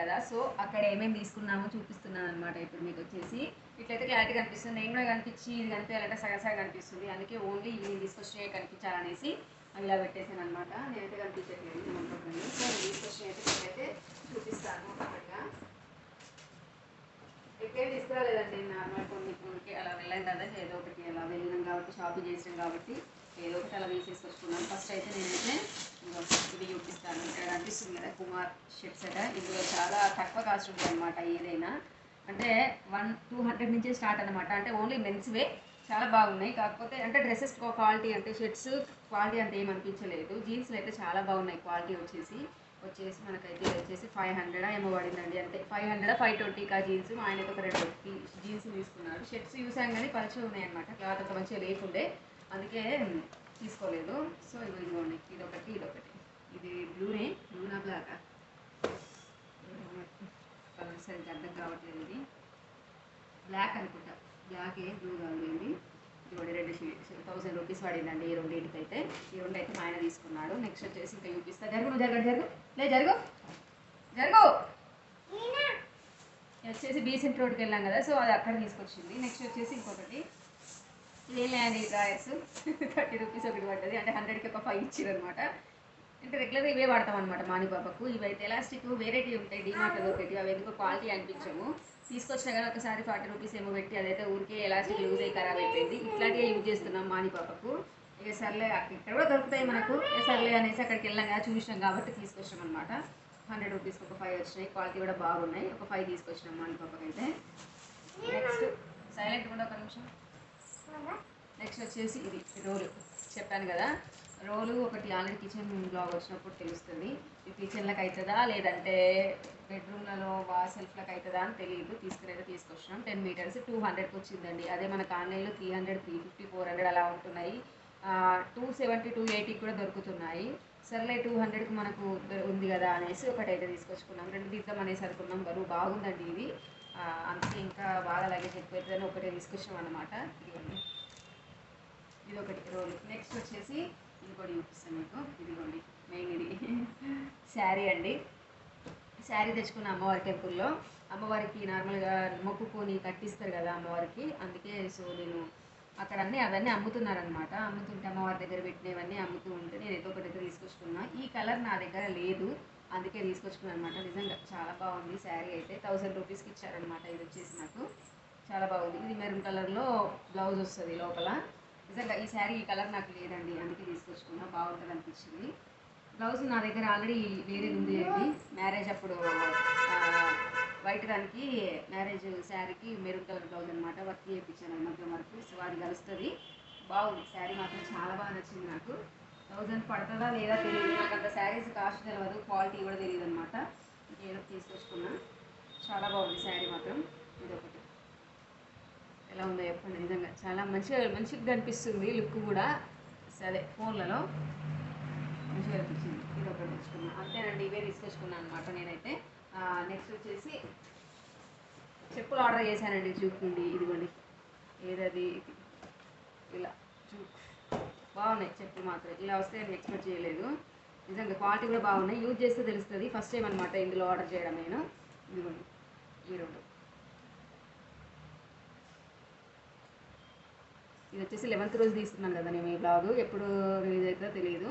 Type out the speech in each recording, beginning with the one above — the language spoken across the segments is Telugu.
కదా. సో అక్కడ ఏమేమి తీసుకున్నామో చూపిస్తున్నాను అనమాట ఇప్పుడు మీకు వచ్చేసి. ఇట్లయితే క్లారిటీ కనిపిస్తుంది. నేను కూడా కనిపించి ఇది కనిపించాలంటే సగం కనిపిస్తుంది. అందుకే ఓన్లీ ఇవి తీసుకొచ్చినవి కనిపించాలనేసి అవి ఇలా పెట్టేసాను అనమాట నేనైతే కనిపించట్లేదు ఇది సో నేను తీసుకొచ్చినవి అయితే చూపిస్తాను ఒకటిగా ఎక్కడేం తీసుకురాలేదండి. నార్మల్ కొన్ని ఊరికి అలా వెళ్ళాం కదా ఏదో ఒకటి అలా వెళ్ళినాం కాబట్టి షాపింగ్ చేసినాం కాబట్టి. ఏదో ఒకటి అలా వేసేసుకొచ్చుకున్నాను ఫస్ట్ అయితే నేనైతే ఇది చూపిస్తాను. ఇక్కడ కనిపిస్తుంది కదా కుమార్ షర్ట్స్ అట. ఇందులో చాలా తక్కువ కాస్ట్ ఉంటుంది అనమాట ఏదైనా. అంటే వన్ టూ హండ్రెడ్ నుంచే స్టార్ట్ అనమాట అంటే ఓన్లీ మెన్స్వే చాలా బాగున్నాయి. కాకపోతే అంటే డ్రెస్సెస్ క్వాలిటీ అంటే షర్ట్స్ క్వాలిటీ అంత ఏమనిపించలేదు జీన్స్లు అయితే చాలా బాగున్నాయి క్వాలిటీ వచ్చేసి. వచ్చేసి మనకైతే వచ్చేసి ఫైవ్ హండ్రెడ్ ఏమో పడిందండి. అంటే ఫైవ్ హండ్రెడ్ ఫైవ్ ట్వంటీకా జీన్స్. మా ఆయన ఒక రెండు జీన్స్ తీసుకున్నాడు షర్ట్స్ చూసాం కానీ పరిచయం ఉన్నాయి అనమాట క్లాత్ అంత మంచిగా లేకుండే. అందుకే తీసుకోలేదు. సో ఇది ఇదిగోండి ఇది ఒకటి ఇది ఒకటి ఇది బ్లూనే బ్లూనా బ్లాకా కలర్ సరిగ్గా అర్థం కావట్లేదు ఇది. బ్లాక్ అనుకుంటా. బ్లాక్ ఏ బ్లూ కాదు ఇది ఇదిగోండి రెండు థౌసండ్ రూపీస్ పడిందండి ఈ రెండింటికి అయితే ఈ రెండు అయితే మా ఆయన తీసుకున్నాడు. నెక్స్ట్ వచ్చేసి ఇంకా చూపిస్తా. జరుగు నువ్వు జరగదు జరుగు. లే జరుగు. జరుగు. వచ్చేసి బీసెంట్ రోడ్కి వెళ్ళాం కదా సో అది అక్కడ తీసుకొచ్చింది. నెక్స్ట్ వచ్చేసి ఇంకొకటి. ఇదేం లేదండి డ్రాయర్స్ థర్టీ రూపీస్ ఒకటి పడ్డది. అంటే హండ్రెడ్కి ఒక ఫైవ్ ఇచ్చారు అనమాట అంటే రెగ్యులర్గా ఇవే వాడతాం అనమాట మాని ఇవైతే ఎలాస్టిక్ వెరైటీ ఉంటాయి డిమార్ట్లో దొరికేటి అవి ఎందుకో క్వాలిటీ అనిపించము తీసుకొచ్చిన కానీ ఒకసారి ఫార్టీ రూపీస్ ఏమో పెట్టి అదైతే ఊరికే ఎలాస్టిక్ యూజ్ అయ్యి ఖరాబ్ అయిపోయింది. ఇట్లాంటివే యూజ్ చేస్తున్నాం మానిపాపకు ఇక సర్లే ఇక్కడ కూడా దొరుకుతాయి మనకు. సర్లే అనేసి అక్కడికి వెళ్ళాం కదా చూసినాం కాబట్టి తీసుకొచ్చాం అనమాట హండ్రెడ్ రూపీస్కి ఒక ఫైవ్ వచ్చినాయి. క్వాలిటీ కూడా బాగున్నాయి. ఒక ఫైవ్ తీసుకొచ్చినాం మాని నెక్స్ట్ సైలెంట్ కూడా ఒక నిమిషం. నెక్స్ట్ వచ్చేసి ఇది రోలు. చెప్పాను కదా రోలు ఒకటి ఆల్రెడీ కిచెన్ బ్లాగ్ వచ్చినప్పుడు తెలుస్తుంది. ఇది కిచెన్లకు అవుతుందా లేదంటే బెడ్రూమ్లలో వా సెల్ఫ్లకు అవుతుందా అని తెలియదు తీసుకునేది తీసుకొచ్చినాం. టెన్ మీటర్స్ టూ హండ్రెడ్కి వచ్చిందండి. అదే మనకు ఆన్లైన్లో three hundred three fifty four hundred అలా ఉంటున్నాయి. టూ సెవెంటీ టూ ఎయిటీకి కూడా దొరుకుతున్నాయి. సర్లే టూ హండ్రెడ్కి మనకు ఉంది కదా అనేసి ఒకటైతే తీసుకొచ్చుకున్నాం. రెండు తీద్దాం అనేసి అనుకున్నాం. బరువు బాగుందండి ఇది. అందుకే ఇంకా బాగా లగేజ్ ఎక్కువ ఒకటే తీసుకొచ్చాం అనమాట ఇదిగోండి. ఇది ఒకటి రోల్. నెక్స్ట్ వచ్చేసి ఇంకోటి చూపిస్తాను మీకు. ఇదిగోండి. మెయిన్ ఇది. శారీ అండి. శారీ తెచ్చుకున్న అమ్మవారి టెంపుల్లో అమ్మవారికి నార్మల్గా మొక్కుకొని కట్టిస్తారు కదా అమ్మవారికి. అందుకే సో నేను అక్కడ అన్నీ అవన్నీ అమ్ముతున్నారనమాట అమ్ముతుంటే అమ్మవారి దగ్గర పెట్టినవన్నీ అమ్ముతూ ఉంటే నేను ఏదో దగ్గర అయితే తీసుకొచ్చుకున్నా. ఈ కలర్ నా దగ్గర లేదు. అందుకే తీసుకొచ్చుకున్నాను అనమాట నిజంగా చాలా బాగుంది. శారీ అయితే థౌసండ్ రూపీస్కి ఇచ్చారనమాట ఇది వచ్చేసి నాకు. చాలా బాగుంది. ఇది మెరూన్ కలర్లో బ్లౌజ్ వస్తుంది లోపల. నిజంగా ఈ శారీ ఈ కలర్ నాకు లేదండి. అందుకే తీసుకొచ్చుకున్నా. బాగుంటుంది అనిపించింది. బ్లౌజ్ నా దగ్గర ఆల్రెడీ వేరేది ఉంది అండి. మ్యారేజ్ అప్పుడు వైట్ దానికి మ్యారేజ్ శారీకి మెరూన్ కలర్ బ్లౌజ్ అనమాట వర్క్ చేయించాను మధ్య వరకు సో అది కలుస్తుంది. బాగుంది. శారీ మాత్రం చాలా బాగా నచ్చింది నాకు. థౌజండ్ పడుతుందా లేదా తెలియదు నాకు అంత శారీస్ కాస్ట్ తెలియదు క్వాలిటీ కూడా తెలియదు అనమాట ఏదో తీసుకొచ్చుకున్నా. చాలా బాగుంది శారీ మాత్రం. ఇది ఒకటి ఎలా ఉందో చెప్పండి. నిజంగా చాలా మంచిగా మంచిగా కనిపిస్తుంది లుక్ కూడా. సరే ఫోన్లలో మంచిగా అనిపించింది ఇది ఒకటి తెచ్చుకున్నా. అంతేనండి ఇవే తీసుకొచ్చుకున్నాను అనమాట నేనైతే. నెక్స్ట్ వచ్చేసి చెప్పులు ఆర్డర్ చేశానండి జూక్ నుండి ఇదిగోండి. ఏదది? ఇది. ఇలా. జూక్ బాగున్నాయి చెప్పులు మాత్రం. ఇలా వస్తే నేను ఎక్స్పెక్ట్ చేయలేదు. నిజంగా క్వాలిటీ కూడా బాగున్నాయి. యూజ్ చేస్తే తెలుస్తుంది. ఫస్ట్ టైం అనమాట ఇందులో ఆర్డర్ చేయడం నేను. ఇదిగోండి. ఈ రెండు. ఇది వచ్చేసి లెవెన్త్ రోజు తీసుకున్నాను కదా నేను ఈ బ్లాగ్ ఎప్పుడు రిలీజ్ అవుతుందో తెలియదు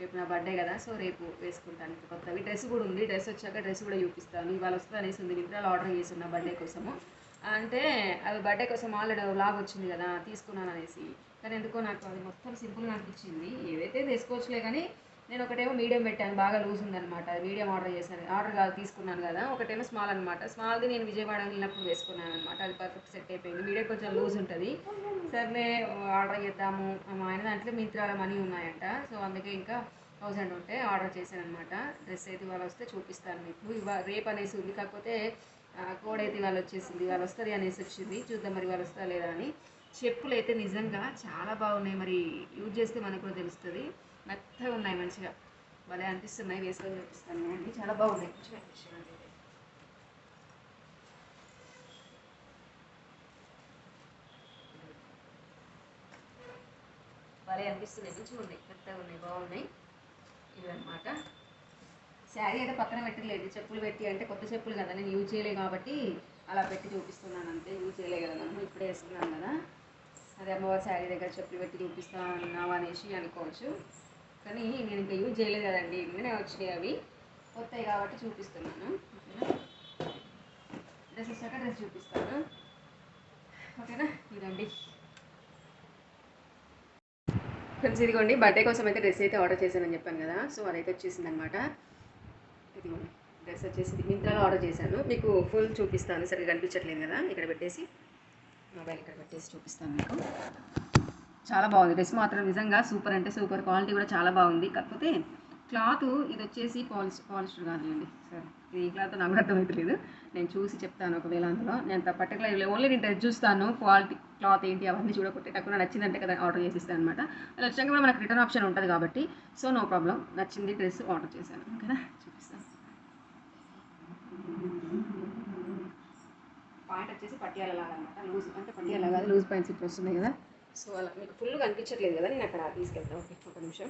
రేపు నా బర్త్డే కదా సో రేపు వేసుకుంటాను కొత్తవి. డ్రెస్ కూడా ఉంది. డ్రెస్ వచ్చాక డ్రెస్ కూడా చూపిస్తాను. ఇవాళ వస్తుంది అనేసి ఉంది. మిత్రాలు ఆర్డర్ చేస్తున్నా బర్త్డే కోసము. అంటే అవి బర్త్డే కోసం ఆల్రెడీ లాగ్ వచ్చింది కదా తీసుకున్నాను అనేసి. కానీ ఎందుకో నాకు అది మొత్తం సింపుల్గా అనిపించింది. ఏదైతే తీసుకోవచ్చులే కానీ నేను ఒకటేమో మీడియం పెట్టాను బాగా లూజ్ ఉందనమాట అది మీడియం ఆర్డర్ చేశాను. ఆర్డర్ కాదు తీసుకున్నాను కదా. ఒకటేమో స్మాల్ అనమాట స్మాల్ది నేను విజయవాడ వెళ్ళినప్పుడు వేసుకున్నాను అనమాట అది పర్ఫెక్ట్ సెట్ అయిపోయింది. మీడియం కొంచెం లూజ్ ఉంటుంది. సర్లే ఆర్డర్ చేద్దాము. మా ఆయన దాంట్లో మిత్రాల మనీ ఉన్నాయంట. సో అందుకే ఇంకా థౌజండ్ ఉంటే ఆర్డర్ చేశాను అనమాట డ్రెస్ అయితే ఇవాళ వస్తే చూపిస్తాను మీకు. ఇవాళ రేపు అనేసి ఉంది. కాకపోతే కోడైతే వాళ్ళు ఇవాళ వచ్చేసింది ఇవాళ వస్తుంది అనేసి వచ్చింది. చూద్దాం మరి ఇవాళ వస్తా లేదా అని. చెప్పులు అయితే నిజంగా చాలా బాగున్నాయి మరి. యూజ్ చేస్తే మనకు కూడా తెలుస్తుంది. మెత్తగా ఉన్నాయి మంచిగా. భలే అనిపిస్తున్నాయి. వేసుకొని చూపిస్తాను అండి చాలా బాగున్నాయి. మంచిగా అనిపిస్తున్నాయి. భలే అనిపిస్తున్నాయి. మంచిగా ఉన్నాయి. మెత్తగా ఉన్నాయి. బాగున్నాయి. ఇవన్నమాట శారీ అయితే పక్కన పెట్టలేదు. చెప్పులు పెట్టి అంటే కొత్త చెప్పులు కదా నేను యూజ్ చేయలే కాబట్టి అలా పెట్టి చూపిస్తున్నాను అంతే యూజ్ చేయలే కదా మనం ఇప్పుడే వేసుకున్నాను కదా. అదే అమ్మవారి శారీ దగ్గర చెప్పులు పెట్టి చూపిస్తున్నావు అనేసి అనుకోవచ్చు. కానీ నేను ఇంకా యూజ్ చేయలేదు కదండి నిన్ననే వచ్చినాయి అవి. కొత్తవి కాబట్టి చూపిస్తున్నాను. ఓకేనా? డ్రెస్ వచ్చాక డ్రెస్ చూపిస్తాను. ఓకేనా? ఇదండి. ఫ్రెండ్స్ ఇదిగోండి బర్త్డే కోసం అయితే డ్రెస్ అయితే ఆర్డర్ చేశానని చెప్పాను కదా సో అదైతే వచ్చేసింది అనమాట ఇదిగోండి డ్రెస్ వచ్చేసి మింత్రాలో ఆర్డర్ చేశాను. మీకు ఫుల్ చూపిస్తాను. సరిగ్గా కనిపించట్లేదు కదా? ఇక్కడ పెట్టేసి. మొబైల్ ఇక్కడ పెట్టేసి చూపిస్తాను మీకు. చాలా బాగుంది. డ్రెస్ మాత్రం నిజంగా సూపర్ అంటే సూపర్. క్వాలిటీ కూడా చాలా బాగుంది. కాకపోతే క్లాత్ ఇది వచ్చేసి పాలిస్ పాలిస్టర్ కాదులేండి. సరే ఈ క్లాత్ నాకు అర్థమవుతలేదు నేను చూసి చెప్తాను ఒకవేళ అందులో. నేను పర్టికులర్ ఓన్లీ నేను డ్రెస్ చూస్తాను. క్వాలిటీ క్లాత్ ఏంటి అవన్నీ చూడకుంటే కాకుండా నచ్చిందంటే కదా ఆర్డర్ చేసిస్తాను అనమాట అది వచ్చాక కూడా మనకు రిటర్న్ ఆప్షన్ ఉంటుంది కాబట్టి. సో నో ప్రాబ్లం నచ్చింది డ్రెస్ ఆర్డర్ చేశాను. ఓకేనా? చూపిస్తాను పాయింట్ వచ్చేసి పట్టియాల లాగా అనమాట లూజ్ అంటే పట్టియాల కాదు లూజ్ పాయింట్స్ ఇప్పుడు వస్తున్నాయి కదా. సో అలా మీకు ఫుల్ కనిపించట్లేదు కదా. నేను అక్కడ తీసుకెళ్తాను ఓకే ఒక నిమిషం.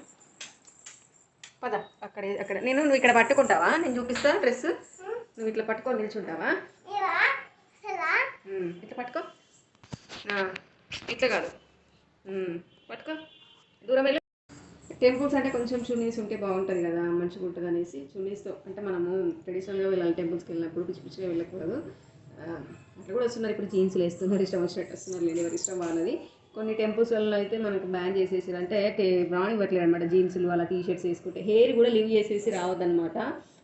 పద అక్కడ అక్కడ. నేను నువ్వు ఇక్కడ పట్టుకుంటావా? నేను చూపిస్తాను డ్రెస్ నువ్వు ఇట్లా పట్టుకొని నిల్చుంటావా? ఇట్లా పట్టుకో. ఇట్లా కాదు. పట్టుకో. దూరం వెళ్ళి. టెంపుల్స్ అంటే కొంచెం చున్నీస్ ఉంటే బాగుంటుంది కదా మంచిగా ఉంటుంది అనేసి. చున్నీస్తో అంటే మనము ట్రెడిషనల్గా వెళ్ళాలి టెంపుల్స్కి వెళ్ళినప్పుడు పిచ్చి పిచ్చిగా వెళ్ళకూడదు. అట్లా కూడా వస్తున్నారు ఇప్పుడు జీన్స్లు వేస్తున్నారు ఇష్టం వచ్చినట్టు వస్తున్నారు లేదు ఎవరి ఇష్టం వాళ్ళది. కొన్ని టెంపుల్స్లలో అయితే మనకు బ్యాన్ చేసేసారు. అంటే టే- రానివ్వట్లేదు అనమాట జీన్స్లు అలా టీ షర్ట్స్ వేసుకుంటే. హెయిర్ కూడా లివ్ చేసేసి రావద్దనమాట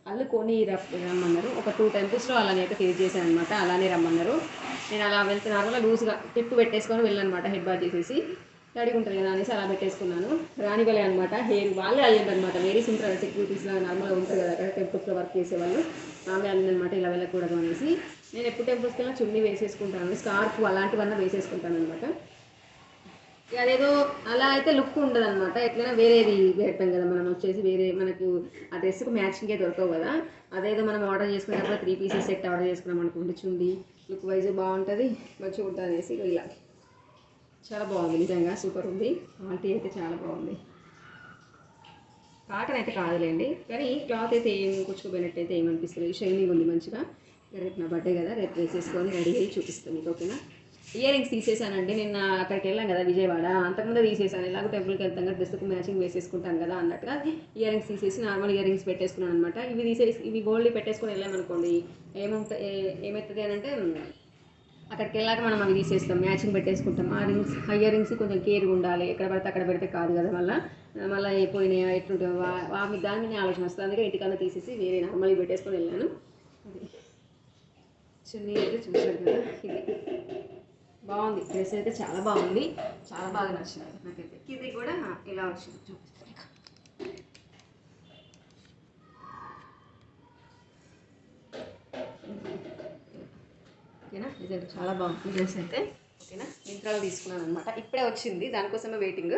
వాళ్ళు కొని రఫ్ రమ్మన్నారు. ఒక టూ టెంపుల్స్లో అలానే అయితే ఫేస్ చేశాను అనమాట అలానే రమ్మన్నారు. నేను అలా వెళ్తే నార్మల్గా లూజ్గా టిప్పు పెట్టేసుకొని వెళ్ళానమాట హెడ్ బాత్ చేసేసి. రెడీగా ఉంటుంది కదా అనేసి అలా పెట్టేసుకున్నాను. రానివ్వలే అనమాట హెయిర్ వాళ్ళే అయ్యింది అనమాట వెరీ సింపుల్ సెక్యూరిటీస్ నార్మల్గా ఉంటారు కదా అక్కడ టెంపుల్స్లో వర్క్ చేసేవాళ్ళు. ఆమె అనమాట ఇలా వెళ్ళకూడదు అనేసి. నేను ఎప్పుడు టెంపుల్స్కి వెళ్ళినా చున్నీ వేసేసుకుంటాను. స్కార్ఫ్ అలాంటివన్నీ వేసేసుకుంటాను అనమాట అదేదో అలా అయితే లుక్ ఉండదు అనమాట ఎట్లైనా వేరేది పెట్టాం కదా మనం వచ్చేసి వేరే మనకు ఆ డ్రెస్కి మ్యాచింగే దొరకవు కదా. అదేదో మనం ఆర్డర్ చేసుకున్నప్పుడు త్రీ పీసెస్ సెట్ ఆర్డర్ చేసుకున్నాం అనుకుంటే చుండి లుక్ వైజ్ బాగుంటుంది మంచిగా ఉంటుంది అనేసి ఇలా. చాలా బాగుంది నిజంగా సూపర్ ఉంది. క్వాలిటీ అయితే చాలా బాగుంది. కాటన్ అయితే కాదులేండి కానీ క్లాత్ అయితే ఏం కూర్చుకోపోయినట్టు అయితే ఏమనిపిస్తుంది షైనింగ్ ఉంది మంచిగా. రేపు నా బర్త్డే కదా రేపు వేసేసుకొని రెడీ అయ్యి చూపిస్తాను మీకు ఓకేనా? ఇయర్ రింగ్స్ తీసేసానండి నిన్న అక్కడికి వెళ్ళాం కదా విజయవాడ. అంతకుముందు తీసేసాను ఎలాగో టెంపుల్కి వెళ్తాం కదా డ్రెస్కి మ్యాచింగ్ వేసేసుకుంటాను కదా అన్నట్టుగా ఇయర్ రింగ్స్ తీసేసి నార్మల్ ఇయర్ రింగ్స్ పెట్టేసుకున్నాను అనమాట ఇవి తీసేసి ఇవి గోల్డ్ పెట్టేసుకొని వెళ్ళామనుకోండి ఏముంట ఏమవుతుంది అని అంటే అక్కడికి వెళ్ళాక మనం అవి తీసేస్తాం. మ్యాచింగ్ పెట్టేసుకుంటాం. ఆ రింగ్స్ ఇయర్ రింగ్స్ కొంచెం కేర్గా ఉండాలి. ఎక్కడ పడితే అక్కడ పెడితే కాదు కదా మళ్ళీ. మళ్ళీ అయిపోయినాయా ఎట్లుంటాయి వా- మీ దాని మీద ఆలోచన వస్తుంది. అందుకే ఇంటికన్నా తీసేసి వేరే నార్మల్గా పెట్టేసుకొని వెళ్ళాను. చున్నీ అయితే చూసారు కదా ఇది. బాగుంది. డ్రెస్ అయితే చాలా బాగుంది. చాలా బాగా నచ్చింది నాకైతే. ఇది కూడా ఇలా వచ్చింది. చూపిస్తాను ఓకేనా? నిజంగా చాలా బాగుంది. డ్రెస్ అయితే. ఓకేనా? మింత్రాలో తీసుకున్నాను అనమాట ఇప్పుడే వచ్చింది. దానికోసమే వెయిటింగ్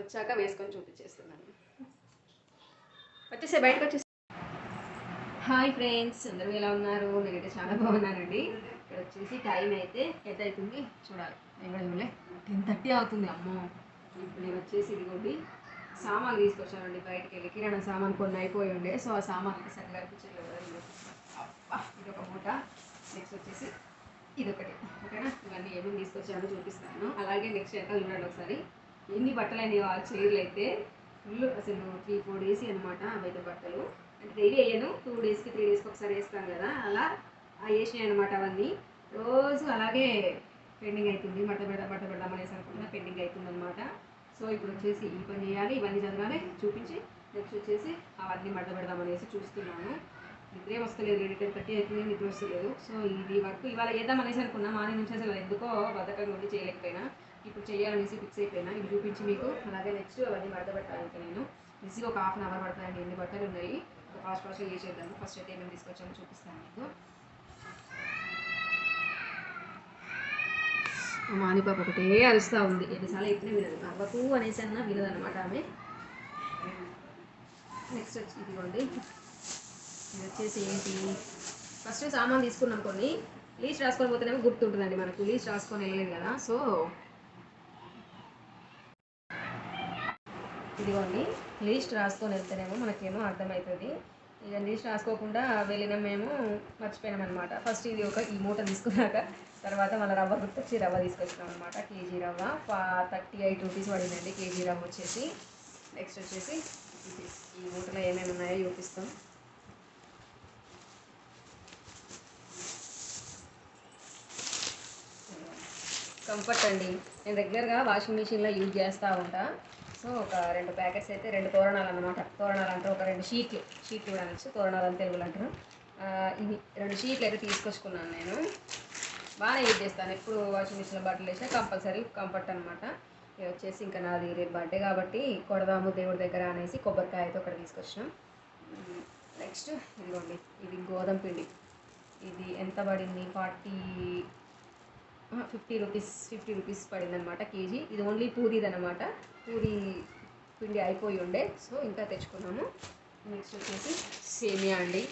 వచ్చాక వేసుకొని చూపించేస్తున్నాను. వచ్చేసే బయటకు వచ్చేసి హాయ్ ఫ్రెండ్స్. అందరూ ఎలా ఉన్నారు? నేనైతే చాలా బాగున్నానండి. ఇక్కడ వచ్చేసి టైం అయితే ఎంత అవుతుంది? చూడాలి. నేను చూడలే టెన్ థర్టీ అవుతుంది అమ్మో. ఇప్పుడు నేను వచ్చేసి ఇదిగోండి సామాన్లు తీసుకొచ్చానండి బయటకు వెళ్ళి కిరాణా సామాన్ కొన్ని అయిపోయి ఉండే సో ఆ సామాన్ అయితే సరిగ్గా అనిపించలేదు కదా అబ్బా ఇది ఒక మూట. నెక్స్ట్ వచ్చేసి ఇది ఒకటి ఓకేనా? ఇవన్నీ ఏమేమి తీసుకొచ్చానో చూపిస్తాను. అలాగే నెక్స్ట్ ఎంత చూడండి ఒకసారి. ఎన్ని బట్టలు అయినాయి ఆ చీరలు అయితే ఫుల్ అసలు త్రీ ఫోర్ డేస్ అనమాట అవైతే బట్టలు. అంటే డైలీ వేయను టూ డేస్కి త్రీ డేస్కి ఒకసారి వేస్తాను కదా. అలా వేసినాయి అనమాట అవన్నీ. రోజు అలాగే పెండింగ్ అవుతుంది బట్ట పెడదాం బట్ట పెడదాం అనేసి అనుకుంటున్నా పెండింగ్ అవుతుంది అనమాట సో ఇప్పుడు వచ్చేసి ఈ పని చేయాలి ఇవన్నీ చదవాలి చూపించి నెక్స్ట్ వచ్చేసి అవన్నీ మడత పెడదాం అనేసి చూస్తున్నాను. నిద్రే వస్తలేదు రెండు టెన్ థర్టీ అవుతుంది నిద్ర వస్తలేదు. సో ఇది వర్క్. ఇవాళ చేద్దాం అనేసి అనుకున్నా మార్నింగ్ నుంచి అసలు ఎందుకో బద్ధకంగా ఉండి చేయలేకపోయినా ఇప్పుడు చేయాలనేసి ఫిక్స్ అయిపోయినా ఇది చూపించి మీకు. అలాగే నెక్స్ట్ అవన్నీ మడత పెట్టడానికి నేను. ఈజీగా ఒక హాఫ్ అన్ అవర్ పడుతుందండి ఎన్ని బట్టలు ఉన్నాయి? ఒక ఫాస్ట్ ఫాస్ట్గా చేసేద్దాము. ఫస్ట్ అయితే ఏమేమి తీసుకొచ్చామో చూపిస్తాను మీకు. మానిపాప ఒకటే అరుస్తూ ఉంది. ఎన్నిసార్లు అయితేనే వినదు. అవ్వకు అనేసి అన్న వినదు అనమాట ఆమె. నెక్స్ట్ వచ్చి ఇదిగోండి. ఇది వచ్చేసి ఏంటి? ఫస్ట్ సామాన్ తీసుకున్నాం కొన్ని. లీస్ట్ రాసుకొని పోతేనేమో గుర్తుంటుందండి మనకు. లీస్ట్ రాసుకొని వెళ్ళలేదు కదా. సో ఇదిగోండి. లీస్ట్ రాసుకొని వెళ్తేనేమో మనకేమో అర్థమవుతుంది. ఇక లీస్ట్ రాసుకోకుండా వెళ్ళినా మేము. మర్చిపోయినాం అనమాట ఫస్ట్ ఇది ఒక ఈ మూట తీసుకున్నాక. తర్వాత మళ్ళీ రవ్వ గుర్తొచ్చి రవ్వ తీసుకొచ్చినాం అనమాట కేజీ రవ్వ. థర్టీ ఎయిట్ రూపీస్ పడిందండి కేజీ రవ్వ వచ్చేసి. నెక్స్ట్ వచ్చేసి ఈ మూటలో ఏమేమి ఉన్నాయో చూపిస్తాం. కంఫర్ట్ అండి. నేను రెగ్యులర్గా వాషింగ్ మిషన్లో యూజ్ చేస్తూ ఉంటా. సో ఒక రెండు ప్యాకెట్స్ అయితే రెండు తోరణాలు అన్నమాట. తోరణాలు అంటే ఒక రెండు షీట్లు. షీట్లు కూడా అనొచ్చు తోరణాలు అని తెలుగులు అంటారు. ఇవి రెండు షీట్లు అయితే తీసుకొచ్చుకున్నాను నేను. బాగానే యూజ్ చేస్తాను. ఎప్పుడు వాషింగ్ మిషన్లో బట్టలు వేసినా కంపల్సరీ కంఫర్ట్ అనమాట ఇది వచ్చేసి ఇంకా నాది రేపు బర్త్డే కాబట్టి కొడదాము దేవుడి దగ్గర అనేసి కొబ్బరికాయతో అక్కడ ఒకటి తీసుకొచ్చినాం. నెక్స్ట్ ఇదిగోండి ఇది గోధుమ పిండి. ఇది ఎంత పడింది? Forty fifty rupees fifty rupees పడింది అనమాట కేజీ. ఇది ఓన్లీ పూరీది అనమాట పూరి పిండి అయిపోయి ఉండే. సో ఇంకా తెచ్చుకున్నాము. నెక్స్ట్ వచ్చేసి సేమియా అండి.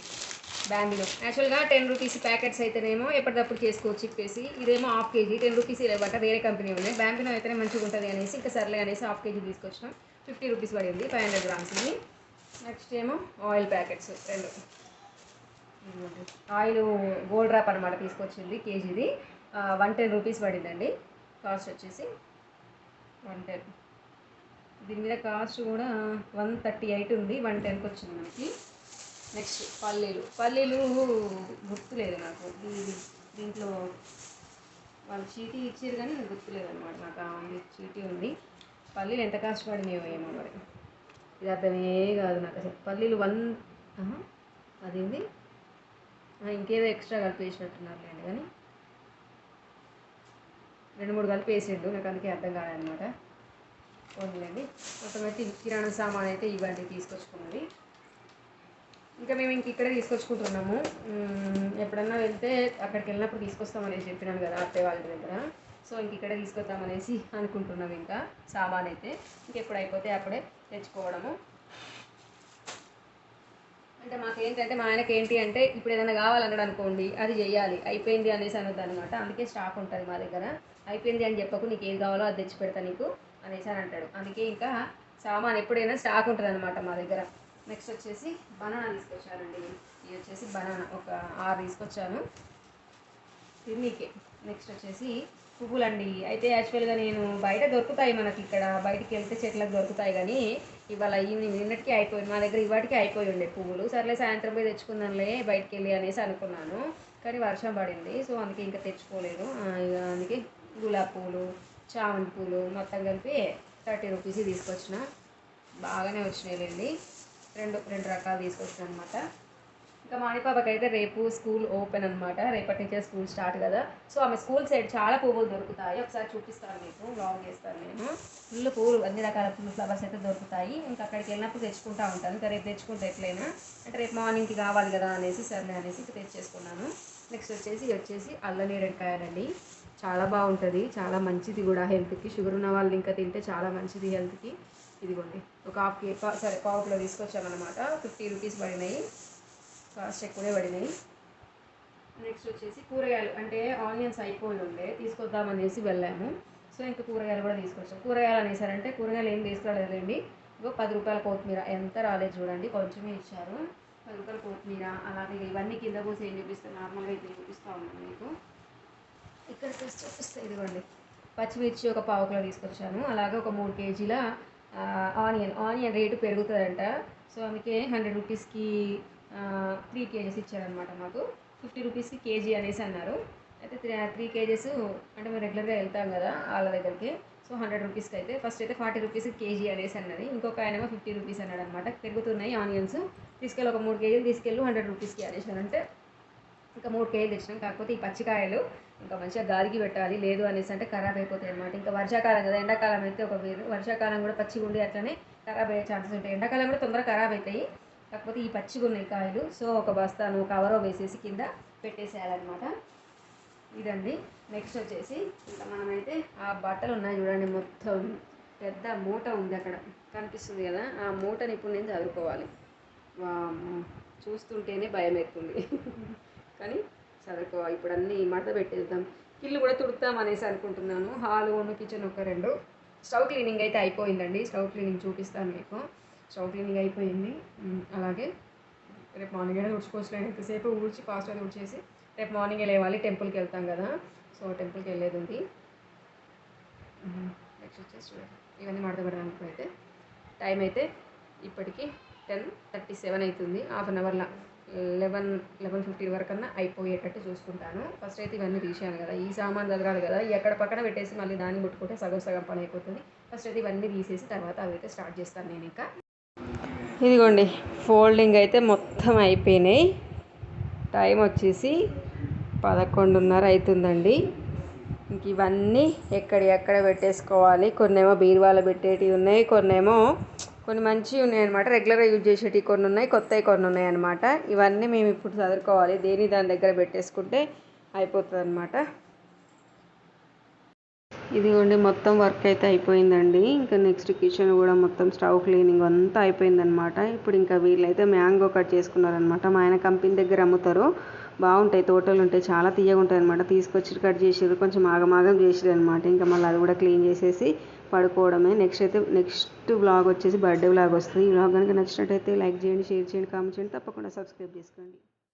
బ్యాంబిలో యాక్చువల్గా టెన్ రూపీస్ ప్యాకెట్స్ అయితేనేమో ఎప్పటికప్పుడు చేసుకోవచ్చు చెప్పేసి ఇదేమో హాఫ్ కేజీ టెన్ రూపీస్ ఇవ్వబట్ట వేరే కంపెనీ ఉన్నాయి బ్యాంబిలో అయితేనే మంచిగా ఉంటుంది అనేసి ఇంకా సర్లే అనేసి హాఫ్ కేజీ తీసుకొచ్చినాం. ఫిఫ్టీ రూపీస్ పడింది ఫైవ్ హండ్రెడ్ గ్రామ్స్ ఇది నెక్స్ట్ ఏమో ఆయిల్ ప్యాకెట్స్ రెండు. ఆయిల్ గోల్డ్ ర్యాప్ అనమాట తీసుకొచ్చింది కేజీది. వన్ టెన్ రూపీస్ పడిందండి. కాస్ట్ వచ్చేసి వన్ టెన్. దీని మీద కాస్ట్ కూడా వన్ థర్టీ ఎయిట్ ఉంది వన్ టెన్కి వచ్చింది మనకి. నెక్స్ట్ పల్లీలు. పల్లీలు గుర్తులేదు నాకు. దీంట్లో వాళ్ళు చీటీ ఇచ్చారు కానీ గుర్తులేదు అనమాట నాకు ఆ ఉంది చీటీ ఉంది పల్లీలు ఎంత కష్టపడినాయో ఏమో మరి. ఇది అర్థమే కాదు నాకు అసలు. పల్లీలు వన్ ఆహా, అదేంది? ఇంకేదో ఎక్స్ట్రా కలిపి వేసినట్టున్నారులేండి కానీ. రెండు మూడు కలిపి వేసిండు నాకు అందుకే అర్థం కాదనమాట ఓన్లేండి మొత్తం అయితే కిరాణా సామాన్ అయితే ఇవ్వండి తీసుకొచ్చుకున్నది. ఇంకా మేము ఇంక ఇక్కడే తీసుకొచ్చుకుంటున్నాము. ఎప్పుడన్నా వెళ్తే అక్కడికి వెళ్ళినప్పుడు తీసుకొస్తామనేసి చెప్పినాను కదా అత్తయ్య వాళ్ళ దగ్గర. సో ఇంక ఇక్కడే తీసుకొద్దామనేసి అనుకుంటున్నాం ఇంకా సామాన్ అయితే. ఇంకెప్పుడు అయిపోతే అప్పుడే తెచ్చుకోవడము. అంటే మాకు ఏంటంటే మా ఆయనకి ఏంటి అంటే ఇప్పుడు ఏదైనా కావాలన్నాడు అనుకోండి అది చేయాలి. అయిపోయింది అనేసి అనొద్దు అనమాట అందుకే స్టాక్ ఉంటుంది మా దగ్గర. అయిపోయింది అని చెప్పకు నీకు ఏది కావాలో అది తెచ్చి పెడతా నీకు అనేసి అని అంటాడు. అందుకే ఇంకా సామాన్ ఎప్పుడైనా స్టాక్ ఉంటుంది అనమాట మా దగ్గర. నెక్స్ట్ వచ్చేసి బనానా తీసుకొచ్చానండి. ఇది వచ్చేసి బనానా. ఒక ఆరు తీసుకొచ్చాను. తిన్నీకే నెక్స్ట్ వచ్చేసి పువ్వులండి. అయితే యాక్చువల్గా నేను బయట దొరుకుతాయి మనకి ఇక్కడ. బయటికి వెళ్తే చెట్లకు దొరుకుతాయి కానీ ఇవాళ ఈవినింగ్ నిన్నటికి అయిపోయింది మా దగ్గర ఇవాటికి అయిపోయి ఉండే పువ్వులు. సర్లే సాయంత్రం పోయి తెచ్చుకుందాంలే బయటికి వెళ్ళి అనేసి అనుకున్నాను. కానీ వర్షం పడింది. సో అందుకే ఇంకా తెచ్చుకోలేదు. ఇక అందుకే గులాబీ పువ్వులు చామంతి పూలు మొత్తం కలిపి థర్టీ రూపీస్ తీసుకొచ్చిన. బాగానే వచ్చినాయి రెండు రెండు రకాలు తీసుకొచ్చిన అనమాట ఇంకా మాణిపాపకి అయితే రేపు స్కూల్ ఓపెన్ అనమాట రేపటి నుంచే స్కూల్ స్టార్ట్ కదా. సో ఆమె స్కూల్ సైడ్ చాలా పువ్వులు దొరుకుతాయి. ఒకసారి చూపిస్తాను మీకు లాగ్ చేస్తాను నేను. ఫుల్ పువ్వులు అన్ని రకాల పువ్వులు ఫ్లవర్స్ అయితే దొరుకుతాయి. ఇంకా అక్కడికి వెళ్ళినప్పుడు తెచ్చుకుంటా ఉంటాను. ఇంకా రేపు తెచ్చుకుంటే ఎట్లయినా. అంటే రేపు మార్నింగ్కి కావాలి కదా అనేసి సరే అనేసి ఇంకా తెచ్చేసుకున్నాను. నెక్స్ట్ వచ్చేసి ఇది వచ్చేసి అల్లనేరేడుకాయలండి చాలా బాగుంటుంది. చాలా మంచిది కూడా హెల్త్కి. షుగర్ ఉన్న వాళ్ళు ఇంకా తింటే చాలా మంచిది హెల్త్కి. ఇదిగోండి. ఒక హాఫ్ కే పా- సరే పావు కిలో తీసుకొచ్చామన్నమాట. ఫిఫ్టీ రూపీస్ పడినాయి. కాస్ట్ ఎక్కువే పడినాయి. నెక్స్ట్ వచ్చేసి కూరగాయలు అంటే ఆనియన్స్ అయిపోయి ఉండే తీసుకొద్దామనేసి వెళ్ళాము. సో ఇంకా కూరగాయలు కూడా తీసుకొచ్చాం. కూరగాయలు అనేసారంటే కూరగాయలు ఏం తీసుకురాలేదండి ఇగో పది రూపాయల కొత్తిమీర. ఎంత రాలేదు చూడండి కొంచెమే ఇచ్చారు. పది రూపాయల కొత్తిమీర అలాగే ఇవన్నీ కింద పోసి ఏం చూపిస్తాను నార్మల్గా అయితే చూపిస్తూ ఉన్నాను మీకు. ఇక్కడ చూపిస్తే ఇదిగోండి. పచ్చిమిర్చి ఒక పావు కిలో తీసుకొచ్చాను. అలాగే ఒక మూడు కేజీల ఆనియన్ ఆనియన్ రేటు పెరుగుతుందంట. సో అందుకే హండ్రెడ్ రూపీస్కి త్రీ కేజీస్ ఇచ్చారనమాట మాకు. ఫిఫ్టీ రూపీస్కి కేజీ అనేసి అన్నారు. అయితే త్రీ త్రీ కేజెస్ అంటే మేము రెగ్యులర్గా వెళ్తాం కదా వాళ్ళ దగ్గరికి. సో హండ్రెడ్ రూపీస్కి అయితే ఫస్ట్ అయితే ఫార్టీ రూపీస్ కేజీ అనేసి అన్నది. ఇంకొక ఆయనేమో ఫిఫ్టీ రూపీస్ అన్నాడు అనమాట పెరుగుతున్నాయి ఆనియన్స్. తీసుకెళ్ళి ఒక మూడు కేజీలు తీసుకెళ్ళి హండ్రెడ్ రూపీస్కి అనేసానంటే ఇంకా మూడు కేజీలు తెచ్చినాం. కాకపోతే ఈ పచ్చికాయలు ఇంకా మంచిగా గాలికి పెట్టాలి. లేదు అనేసి అంటే ఖరాబ్ అయిపోతాయి అనమాట ఇంకా వర్షాకాలం కదా ఎండాకాలం అయితే ఒక వేరు. వర్షాకాలం కూడా పచ్చిగా ఉండి అట్లనే ఖరాబ్ అయ్యే ఛాన్సెస్ ఉంటాయి. ఎండాకాలం కూడా తొందరగా ఖరాబ్ అవుతాయి. కాకపోతే ఈ పచ్చిగా ఉన్నాయి కాయలు. సో ఒక బస్తాను కవరో వేసేసి కింద పెట్టేసేయాలన్నమాట. ఇదండి. నెక్స్ట్ వచ్చేసి ఇంకా మనమైతే ఆ బట్టలు ఉన్నాయి చూడండి. మొత్తం పెద్ద మూట ఉంది అక్కడ. కనిపిస్తుంది కదా. ఆ మూటని ఇప్పుడు నేను చదువుకోవాలి. చూస్తుంటేనే భయం అవుతుంది కానీ చదువుకో ఇప్పుడు అన్నీ మడత పెట్టేద్దాం. కిల్లు కూడా తుడుతాం అనేసి అనుకుంటున్నాను. హాల్ కిచెన్ ఒక రెండు. స్టవ్ క్లీనింగ్ అయితే అయిపోయిందండి. స్టవ్ క్లీనింగ్ చూపిస్తాను మీకు. స్టవ్ క్లీనింగ్ అయిపోయింది. అలాగే రేపు మార్నింగ్ అయినా ఊడ్చుకోవచ్చు ఎంతసేపు ఊడ్చి ఫాస్ట్గా అది రేపు మార్నింగ్ లేవాలి? టెంపుల్కి వెళ్తాం కదా. సో టెంపుల్కి వెళ్ళేది ఉంది. నెక్స్ట్ వచ్చేసి చూడండి. ఇవన్నీ మడత పెడడానికి అయితే టైం అయితే ఇప్పటికి టెన్ థర్టీ సెవెన్ అవుతుంది. హాఫ్ అన్ అవర్లో లెవెన్ లెవెన్ ఫిఫ్టీ వరకన్నా అయిపోయేటట్టు చూసుకుంటాను. ఫస్ట్ అయితే ఇవన్నీ తీసాను కదా. ఈ సామాన్ చదరాలి కదా. ఎక్కడ పక్కన పెట్టేసి మళ్ళీ దాన్ని ముట్టుకుంటే సగం సగం పని అయిపోతుంది. ఫస్ట్ అయితే ఇవన్నీ తీసేసి తర్వాత అవి అయితే స్టార్ట్ చేస్తాను నేను ఇంకా. ఇదిగోండి ఫోల్డింగ్ అయితే మొత్తం అయిపోయినాయి. టైం వచ్చేసి పదకొండున్నర అవుతుందండి. ఇంక ఇవన్నీ ఎక్కడ ఎక్కడ పెట్టేసుకోవాలి? కొన్నేమో బీరువాలో పెట్టేటివి ఉన్నాయి కొన్నేమో కొన్ని మంచివి ఉన్నాయి అనమాట రెగ్యులర్గా యూజ్ చేసేటివి కొన్ని ఉన్నాయి కొత్తవి కొన్ని ఉన్నాయి అనమాట ఇవన్నీ మేము ఇప్పుడు చదువుకోవాలి. దేని దాని దగ్గర పెట్టేసుకుంటే అయిపోతుంది అనమాట ఇదిగోండి మొత్తం వర్క్ అయితే అయిపోయిందండి. ఇంకా నెక్స్ట్ కిచెన్ కూడా మొత్తం స్టవ్ క్లీనింగ్ అంతా అయిపోయిందనమాట ఇప్పుడు ఇంకా వీళ్ళైతే మ్యాంగో కట్ చేసుకున్నారనమాట మా ఆయన కంపెనీ దగ్గర అమ్ముతారు. బాగుంటాయి తోటలు ఉంటాయి చాలా తీయగా ఉంటాయి అనమాట తీసుకొచ్చి కట్ చేసారు కొంచెం ఆగమాగం చేసారు అనమాట ఇంకా మళ్ళీ అది కూడా క్లీన్ చేసేసి పడుకోవడమే. నెక్స్ట్ అయితే నెక్స్ట్ వ్లాగ్ వచ్చేసి బర్త్డే వ్లాగ్ వస్తుంది. ఈ వ్లాగ్ కనుక నచ్చినట్టయితే లైక్ చేయండి షేర్ చేయండి కామెంట్ చేయండి. తప్పకుండా సబ్స్క్రైబ్ చేసుకోండి.